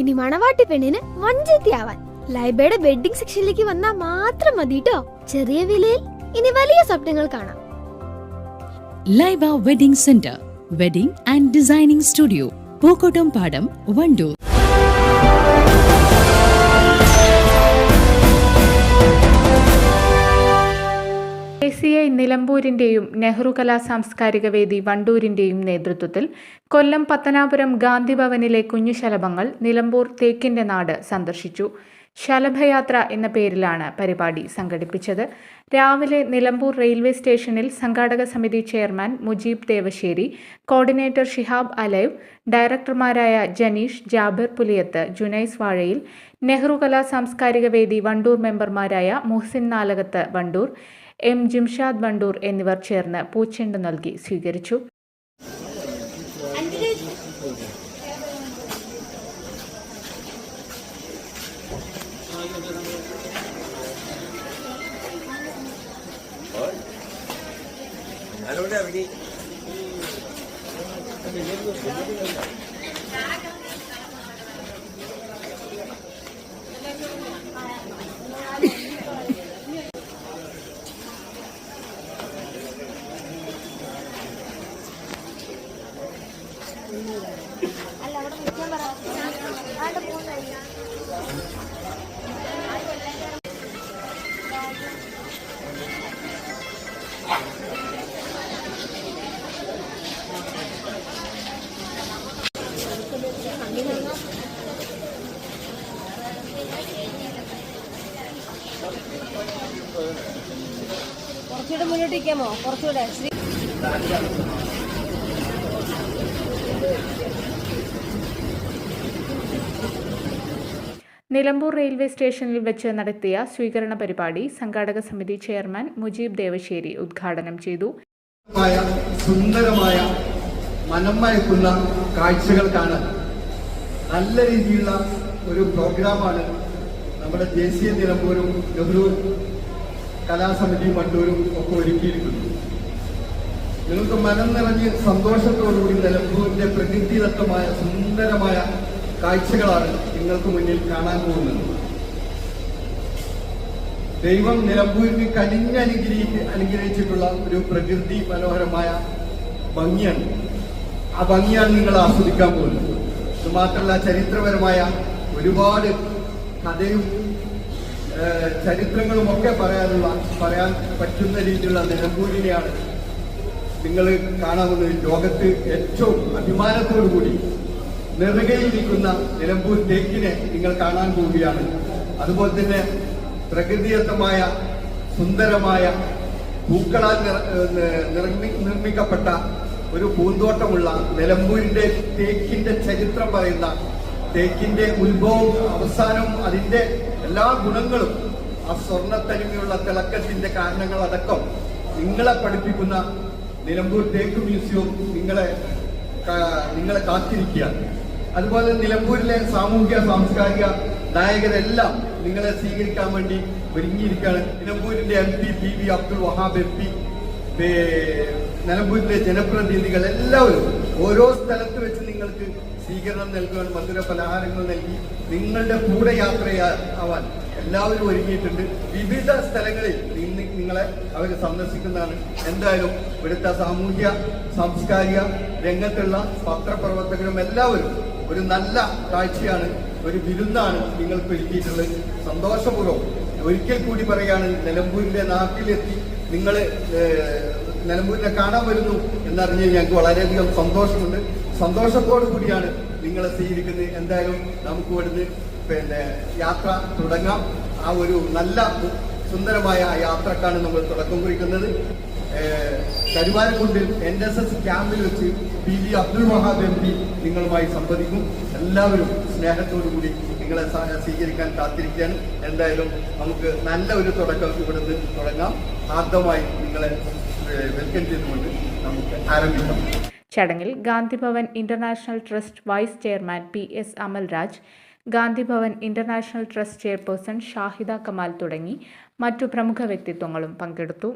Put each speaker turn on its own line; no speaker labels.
ഇനി മണവാട്ടി പെണ്ണിന് വഞ്ചത്തിയാവാൻ. ലൈബയുടെ വെഡിങ് സെക്ഷനിലേക്ക് വന്നാൽ മാത്രം മതി കേട്ടോ ചെറിയ വിലയിൽ ഇനി വലിയ സ്വപ്നങ്ങൾ കാണാം.
Laiba wedding centre wedding and designing studio Pookottam Padam Wandoor.
നിലമ്പൂരിന്റെയും Nehru കലാ സാംസ്കാരിക വേദി വണ്ടൂരിന്റെയും നേതൃത്വത്തിൽ കൊല്ലം പത്തനാപുരം ഗാന്ധിഭവനിലെ കുഞ്ഞുശലഭങ്ങൾ നിലമ്പൂർ തേക്കിന്റെ നാട് സന്ദർശിച്ചു. ശലഭയാത്ര എന്ന പേരിലാണ് പരിപാടി സംഘടിപ്പിച്ചത്. രാവിലെ നിലമ്പൂർ റെയിൽവേ സ്റ്റേഷനിൽ സംഘാടക സമിതി chairman Mujeeb Devassery coordinator Shihab Alive ഡയറക്ടർമാരായ Janeesh Jabir Puliyath Junais Vazhayil Nehru കലാ സാംസ്കാരിക വേദി വണ്ടൂർ മെമ്പർമാരായ മുഹ്സിൻ നാലകത്ത് വണ്ടൂർ എം ജിംഷാദ് വണ്ടൂർ എന്നിവർ ചേർന്ന് പൂച്ചെണ്ട് നൽകി സ്വീകരിച്ചു.
കുറച്ചുകൂടെ മുന്നോട്ട് നിൽക്കാമോ കുറച്ചുകൂടെ. ശ്രീ
നിലമ്പൂർ റെയിൽവേ സ്റ്റേഷനിൽ വെച്ച് നടത്തിയ സ്വീകരണ പരിപാടി സംഘാടക സമിതി ചെയർമാൻ മുജീബ് ദേവശേരി ഉദ്ഘാടനം ചെയ്തു.
സുന്ദരമായ മനമയക്കുന്ന കാഴ്ചകൾക്കാണ് നല്ല രീതിയിലുള്ള ഒരു പ്രോഗ്രാമാണ് നമ്മുടെ ദേശീയ നിലമ്പൂരും നെഹ്റു കലാസമിതി മണ്ടൂരും ഒക്കെ ഒരുക്കിയിരിക്കുന്നു നിങ്ങൾക്ക് മനം നിറഞ്ഞ് സന്തോഷത്തോടുകൂടി നിലമ്പൂരിന്റെ പ്രകൃതിദത്തമായ സുന്ദരമായ കാഴ്ചകളാണ് നിങ്ങൾക്ക് മുന്നിൽ കാണാൻ പോകുന്നത്. ദൈവം നിലമ്പൂരിന് കനിഞ്ഞനുഗ്രഹി അനുഗ്രഹിച്ചിട്ടുള്ള ഒരു പ്രകൃതി മനോഹരമായ ഭംഗിയാണ്. ആ ഭംഗിയാണ് നിങ്ങൾ ആസ്വദിക്കാൻ പോകുന്നത്. ഇത് മാത്രമല്ല ചരിത്രപരമായ ഒരുപാട് കഥയും ചരിത്രങ്ങളും ഒക്കെ പറയാനുള്ള പറയാൻ പറ്റുന്ന രീതിയിലുള്ള നിലമ്പൂരിനെയാണ് നിങ്ങൾ കാണാവുന്നത് ലോകത്ത് ഏറ്റവും അഭിമാനത്തോടു കൂടി നെറുകയിലിരിക്കുന്ന നിലമ്പൂർ തേക്കിനെ നിങ്ങൾ കാണാൻ പോവുകയാണ്. അതുപോലെ തന്നെ പ്രകൃതിദത്തമായ സുന്ദരമായ പൂക്കളാൽ നിർമ്മി- നിർമ്മിക്കപ്പെട്ട ഒരു പൂന്തോട്ടമുള്ള നിലമ്പൂരിന്റെ തേക്കിന്റെ ചരിത്രം പറയുന്ന തേക്കിന്റെ ഉത്ഭവവും അവസാനവും അതിന്റെ എല്ലാ ഗുണങ്ങളും ആ സ്വർണത്തനിമയുള്ള തിളക്കത്തിന്റെ കാരണങ്ങളടക്കം നിങ്ങളെ പഠിപ്പിക്കുന്ന നിലമ്പൂർ തേക്ക് മ്യൂസിയവും നിങ്ങളെ നിങ്ങളെ കാത്തിരിക്കുകയാണ്. അതുപോലെ നിലമ്പൂരിലെ സാമൂഹിക സാംസ്കാരിക നായകരെല്ലാം നിങ്ങളെ സ്വീകരിക്കാൻ വേണ്ടി ഒരുങ്ങിയിരിക്കുകയാണ്. നിലമ്പൂരിന്റെ M P P V Abdul Wahab M P നിലമ്പൂരിലെ ജനപ്രതിനിധികൾ എല്ലാവരും ഓരോ സ്ഥലത്ത് വെച്ച് നിങ്ങൾക്ക് സ്വീകരണം നൽകുവാൻ മധുര പലഹാരങ്ങൾ നൽകി നിങ്ങളുടെ കൂടെ യാത്രയാവാൻ എല്ലാവരും ഒരുങ്ങിയിട്ടുണ്ട്. വിവിധ സ്ഥലങ്ങളിൽ നിങ്ങളെ അവർ സന്ദർശിക്കുന്നതാണ്. എന്തായാലും ഇവിടുത്തെ സാമൂഹ്യ സാംസ്കാരിക രംഗത്തുള്ള പത്രപ്രവർത്തകരും എല്ലാവരും ഒരു നല്ല കാഴ്ചയാണ് ഒരു വിരുന്നാണ് നിങ്ങൾക്ക് ഒരുക്കിയിട്ടുള്ളത്. സന്തോഷപൂർവം. ഒരിക്കൽ കൂടി പറയാണ് നിലമ്പൂരിന്റെ നാട്ടിലെത്തി നിങ്ങൾ നിലമ്പൂരിനെ കാണാൻ വരുന്നു എന്നറിഞ്ഞ് ഞങ്ങൾക്ക് വളരെയധികം സന്തോഷമുണ്ട്. സന്തോഷത്തോടു കൂടിയാണ് നിങ്ങളെ സ്വീകരിക്കുന്നത്. എന്തായാലും നമുക്ക് ഇവിടുന്ന് പിന്നെ യാത്ര തുടങ്ങാം. ആ ഒരു നല്ല സുന്ദരമായ യാത്രക്കാണ് നമ്മൾ തുടക്കം കുറിക്കുന്നത്. കരുവാരക്കുണ്ടിൽ എൻ എസ് എസ് ക്യാമ്പിൽ വെച്ച് P G Abdul Wahab M P നിങ്ങളുമായി സംവദിക്കും. എല്ലാവരും സ്നേഹത്തോടു കൂടി നിങ്ങളെ സ്വീകരിക്കാൻ കാത്തിരിക്കുകയാണ്. എന്തായാലും നമുക്ക് നല്ല ഒരു തുടക്കം ഇവിടുന്ന് തുടങ്ങാം. ആദ്യമായി നിങ്ങളെ വെൽക്കം ചെയ്തുകൊണ്ട് നമുക്ക് ആരംഭിക്കാം.
ചടങ്ങിൽ Gandhibhavan international trust vice chairman P S Amalraj Gandhibhavan international trust chairperson Shahida Kamal തുടങ്ങി മറ്റു പ്രമുഖ വ്യക്തിത്വങ്ങളും പങ്കെടുത്തു.